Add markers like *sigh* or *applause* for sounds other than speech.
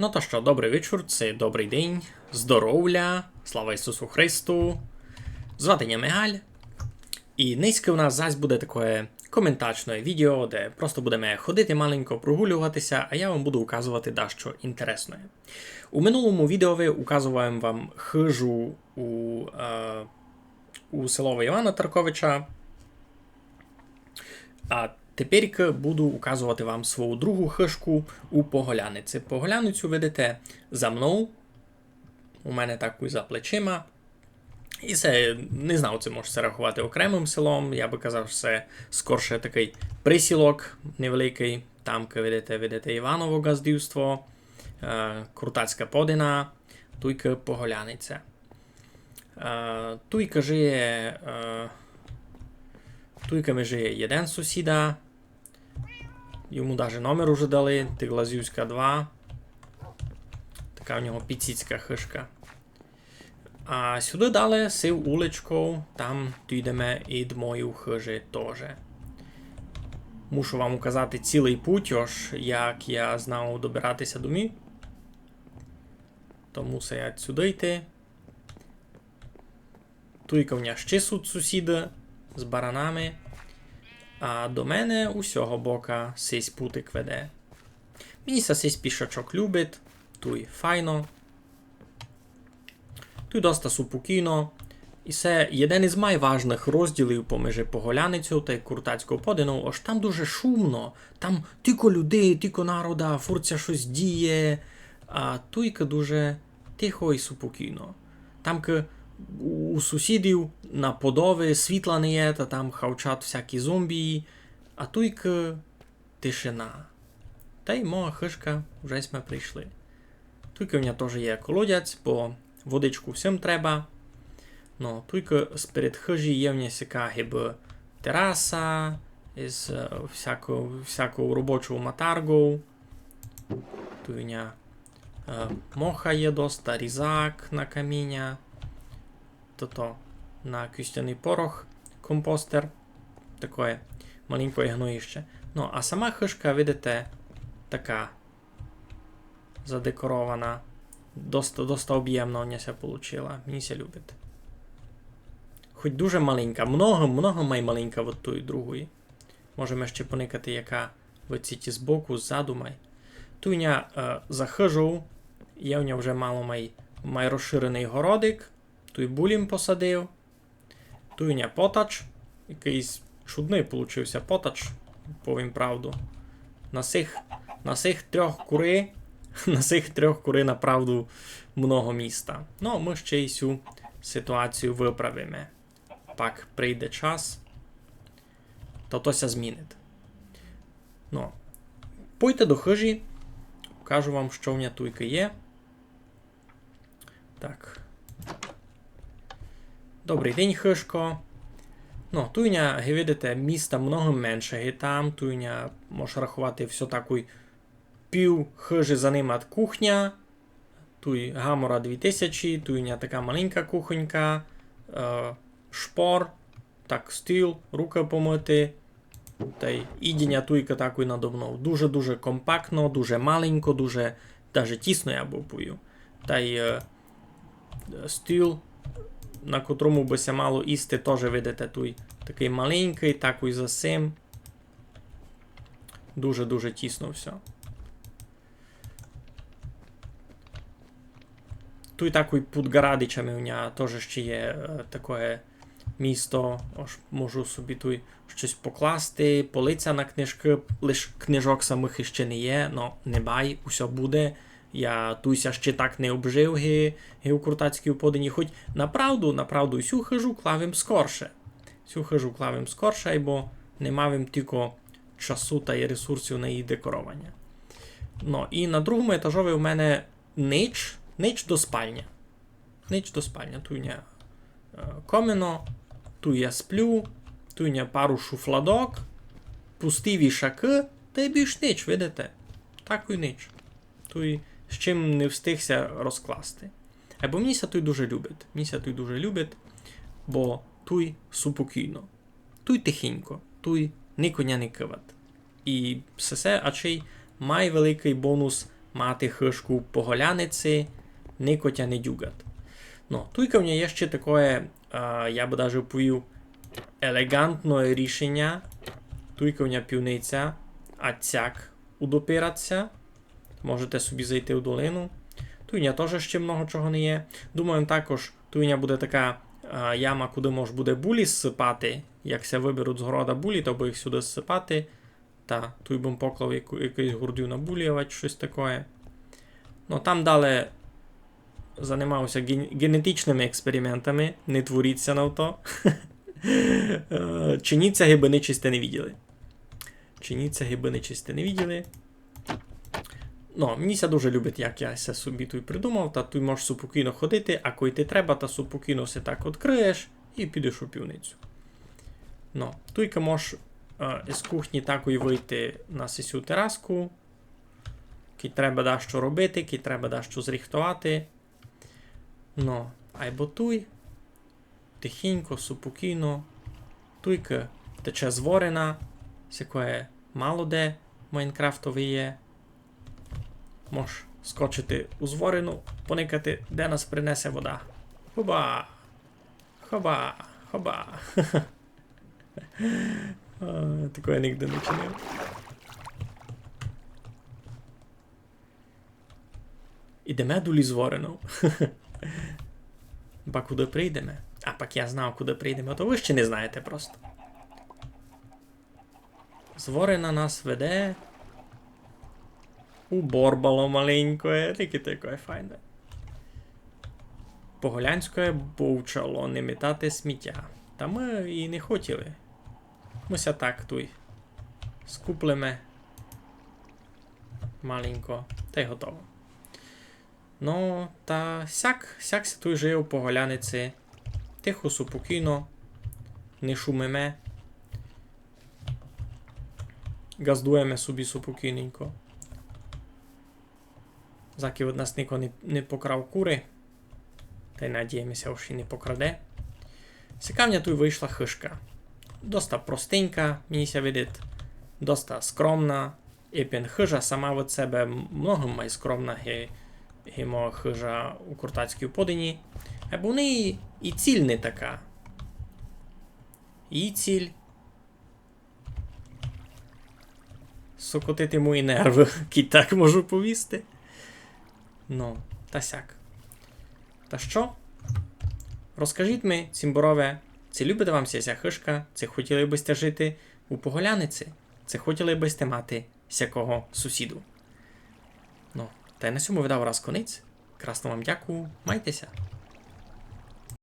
Ну то що, добрий вечір, це добрий день, здоров'я, слава Ісусу Христу. Звати мене Мигаль. І низьке у нас зась буде таке коментачне відео, де просто будемо ходити маленько прогулюватися, а я вам буду указувати дещо інтересне. У минулому відео ви указуємо вам хижу у, е, у село Івана Тарковича. А тепер буду указувати вам свою другу хишку у поголяниці. Поголяницю видите за мною. У мене так за плечима. І це не знав, це може це рахувати окремим селом. Я би казав, що це скорше такий присілок невеликий. Там, видите, видите Іваново газдівство, е, Крутацька подина, туйка Поголяниця. Е, туйка жиє. Е, туйками жиє один сусіда. Йому навіть номер уже дали, Тиглазівська 2. Така в нього підсіцька хишка. А сюди дали сив уличку, там йдемо і мою хижі теж. Мушу вам указати цілий путь, ось як я знав добиратися до мі. То мусив я сюди йти. Туйка в мене ще суд сусіда з баранами. А до мене усього бока сись путик веде. Мені сись пішачок любить, туй файно. Туй доста супокійно. І це один із найважних розділів поміж Поголяницю та Куртацькою подину, ось там дуже шумно, там тільки людей, тільки народа, фурця щось діє, а туйка дуже тихо і супокійно. Там у сусідів на подови світла не є, та там хавчать всякі зомбії, а туйка тишина. Та й моя хишка вже ми прийшли. Туйка в мене теж є колодязь, бо водичку всім треба. Ну, туйка сперед хижі є в сяка гиби тераса із всякого, всякого робочого матаргу. Тут у мене е, моха є доста, різак на каміння. То-то на кюстяний порох компостер. Таке маленькое гноїще. Ну, а сама хишка, видите, така задекорована. Доста, доста об'ємна у неся получила. Мені ся любить. Хоч дуже маленька. Много, много май маленька от тої другої. Можемо ще поникати, яка в ці збоку, ззаду май. Туйня е, за хижу. Є у нього вже мало май, май розширений городик. Туй булім посадив. Туйня потач. Якийсь чудний получився потач, повім правду. На сих, на сих трьох кури, *laughs* на сих трьох кури направду много міста. Ну, ми ще й цю ситуацію виправимо. Пак прийде час, то тося змінить. Ну, пойте до хижі, покажу вам, що в мене туйки є. Так. Добрий день, хишко. Ну, туйня, ви видите, міста много менше і там. Туйня може рахувати все такий пів хижі за ним от кухня. Туй гамора 2000, туйня така маленька кухонька, е, шпор, так, стіл, руки помити. Та й ідіння туйка такий надо. Дуже-дуже компактно, дуже маленько, дуже даже тісно я бупую. Та й е, стіл на котрому би ся мало істи, теж видите той такий маленький, такий за сим. Дуже-дуже тісно все. Тут такий під Гарадичами у мене теж ще є е, таке місто. Ось можу собі тут щось покласти, полиця на книжки, лише книжок самих іще не є, но не бай, усе буде. Я туйся ще так не обжив у Куртацькій подині, хоч направду, направду, сю хижу клавим скорше. Сю хижу клавим скорше, бо не мавим тільки часу та ресурсів на її декорування. Ну, і на другому етажові у мене нич, нич до спальня. Нич до спальня. Тут я е, коміно, тут я сплю, тут я пару шуфладок, пусті вішаки, та й більш нич, видите? Так і нич. Тут з чим не встигся розкласти. Або мені той дуже любить. Мені той дуже любить, бо туй супокійно, туй тихенько, туй ні коня не киват. І все, а чи й має великий бонус мати хишку поголяниці, никотя не дюгат. Ну, туйка в мене є ще таке, я би навіть повів, елегантне рішення. Туйка в мене півниця, а цяк удопиратися. Можете собі зайти в долину. Туйня теж ще много чого не є. Думаю, також туйня буде така а, яма, куди можна буде булі зсипати. Якся виберуть з города булі, то би їх сюди зсипати. Та туй бим поклав яку, якийсь гурдю на щось таке. Ну там далі займався ген- генетичними експериментами, не творіться на то. *laughs* Е, Чиніться гиби нечисте не виділи. Чиніться гиби нечисте не виділи. Ну, мені дуже любить, як я ся собі тут придумав, та ти можеш супокійно ходити, а коли ти треба, та супокійно се так відкриєш і підеш у півницю. Ну, туйка можеш е, з кухні такої вийти на сесю тераску. Ки треба да що робити, ки треба да що зріхтувати. Ну, айбо туй. Тихенько, супокійно. Туйка тече зворена, з якої мало де Майнкрафтові є. Можеш скочити у зворину, поникати, де нас принесе вода. Хоба! Хоба! Хоба! *laughs* Такого я ніде не чинив. Ідеме до лізворену. *laughs* Ба куди прийдемо? А пак я знав, куди прийдемо, то ви ще не знаєте просто. Зворена нас веде у Борбало маленькое, тільки таке файне. Поголянське бовчало не метати сміття. Та ми і не хотіли. Мися так туй. Скуплеме маленько, та й готово. Ну, та сяк, сяк се туй жив по голяниці. Тихо, супокійно, не шумиме. Газдуємо собі супокійненько. Заки від нас ніхто не, не покрав кури. Та й надіємося, що не покраде. Цікавня тут вийшла хишка. Доста простенька, мені ся видить. Доста скромна. Епін хижа сама від себе много май скромна ге, гемо хижа у куртацькій подині. Або неї і ціль не така. Її ціль. Сокотити мої нерви, *laughs* кі так можу повісти. Ну, та сяк. Та що? Розкажіть ми, цімборове, чи любите вам сяся хишка, чи хотіли би сте жити у поголяниці, чи хотіли би сте мати сякого сусіду? Ну, та й на цьому видав раз конець. Красно вам дякую, майтеся.